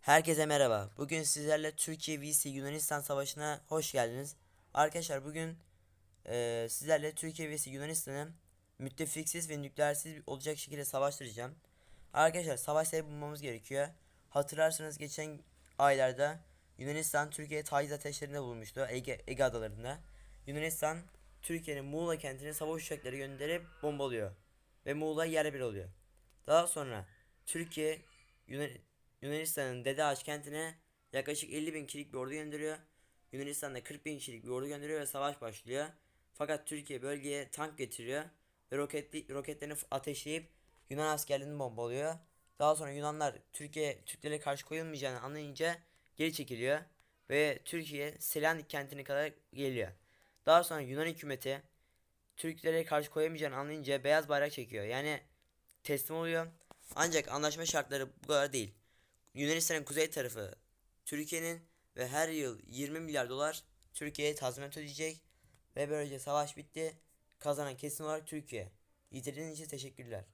Herkese merhaba. Bugün sizlerle Türkiye vs Yunanistan savaşına hoş geldiniz. Arkadaşlar bugün eee, sizlerle Türkiye vs Yunanistan'ı müttefiksiz ve nükleersiz olacak şekilde savaştıracağım. Arkadaşlar savaşları bulmamız gerekiyor. Hatırlarsanız geçen aylarda Yunanistan Türkiye'ye taciz ateşlerinde bulunmuştu Ege, Ege adalarında. Yunanistan Türkiye'nin Muğla kentine savaş uçakları gönderip bombalıyor. Ve Muğla yerle bir oluyor. Daha sonra Türkiye Yunan Yunanistan'ın Dede kentine yaklaşık 50 bin kişilik bir ordu gönderiyor. Yunanistan da 40 bin kişilik bir ordu gönderiyor ve savaş başlıyor. Fakat Türkiye bölgeye tank getiriyor ve roketli, roketlerini ateşleyip Yunan askerlerini bombalıyor. Daha sonra Yunanlar Türkiye Türklere karşı koyulmayacağını anlayınca geri çekiliyor ve Türkiye Selanik kentine kadar geliyor. Daha sonra Yunan hükümeti Türklere karşı koyamayacağını anlayınca beyaz bayrak çekiyor. Yani teslim oluyor. Ancak anlaşma şartları bu kadar değil. Yunanistan'ın kuzey tarafı Türkiye'nin ve her yıl 20 milyar dolar Türkiye'ye tazminat ödeyecek ve böylece savaş bitti. Kazanan kesin olarak Türkiye. İzlediğiniz için teşekkürler.